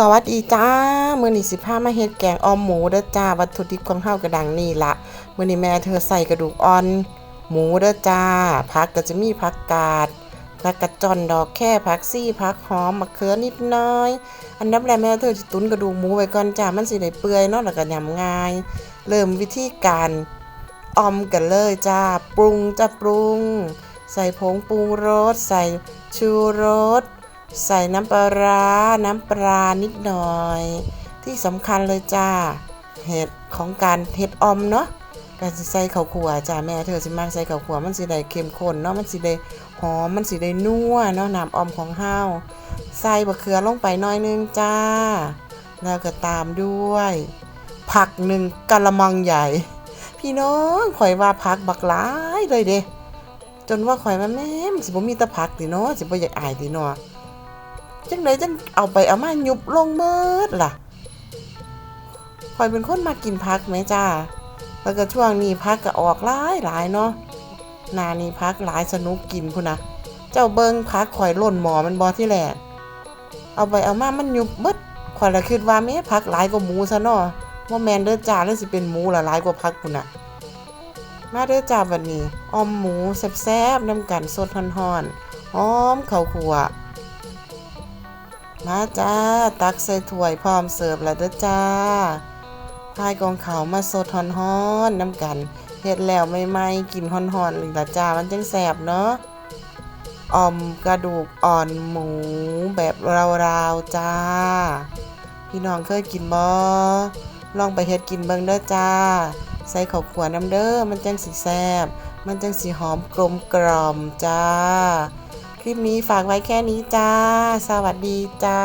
สวัสดีจ้ามื้อนี้สิพามาเฮ็ดแกงอ่อมหมูเด้อจ้า วัตถุดิบของเฮาก็ดังนี่ละมื้อนี้แม่เธอใส่กระดูกอ่อน หมูเด้อจ้าผักก็จะมีผักกาดผักกระจอนดอกแค่ผักซี่ผักหอมมะเขือนิดหน้อย อันดับแรกแม่เธอสิตุ๋นกระดูกหมูไว้ก่อนจ้ามันสิได้เปื่อยเนาะแล้วก็ยำง่าย เริ่มวิธีการออมกันเลยจ้าปรุงจะปรุง ใส่ผงปรุงรส ใส่ชูรส ใส่น้ำปลาร้าน้ำปลานิดหน่อย ที่สำคัญเลยจ้าเห็ดของการเห็ดออมเนาะการใส่ข้าวขัวจ้าแม่เธอสิมากใส่ข้าวขัวมันสิได้เข้มข้นเนาะมันสิได้หอมมันสิได้นัวเนาะน้ำออมของเฮาใส่บะเขือลงไปน่อยนึงจ้า แล้วก็ตามด้วย ผักหนึ่งกะละมังใหญ่ พี่น้องข่อยว่าผักบักหลายเลยเด้จนว่าข่อยว่าแม่สิบ่มีแต่ผักติเนาะสิบ่อยากอายติเนาะ จังไดจังเอาไปเอามายุบลงเมิดล่ะข่อยเป็นคนมากินพักไหมจ้าแล้วก็ช่วงนี้พักก็ออกหลายหลายเนาะนานี้พักหลายสนุกกินพุ่นนะเจ้าเบิงพักข่อยล่นหมอมันบอที่แหลกเอาไปเอามามันยุบเบิดข่อยละคิดว่าแม่พักหลายกว่าหมูซะเนาะว่าแมนเด้อจ้าแล้วสิเป็นหมูละหลายกว่าพักพุ่นนะมาเด้อจ้าวันนี้อมหมูแซ่บๆน้ำกันสดฮอนๆหอมข้าวคั่ว มาจ้า ตักใส่ถ้วยพร้อมเสิร์ฟแล้วเด้อจ้าพายกองเขาวมาสดฮอนๆน้ำกันเฮ็ดแล้วไม่ไหม้ๆกินฮอนๆเลยละจ้ามันจังแสบเนาะอ่อมกระดูกอ่อนหมูแบบราวๆจ้า พี่น้องเคยกินบ่ลองไปเฮ็ดกินเบิ่งเด้อจ้า ใส่ข้าวขัวน้ำเด้อมันจังสิแซบมันจังสิหอมกลมกล่อมจ้า ลิปนี้ฝากไว้แค่นี้จ้า สวัสดีจ้า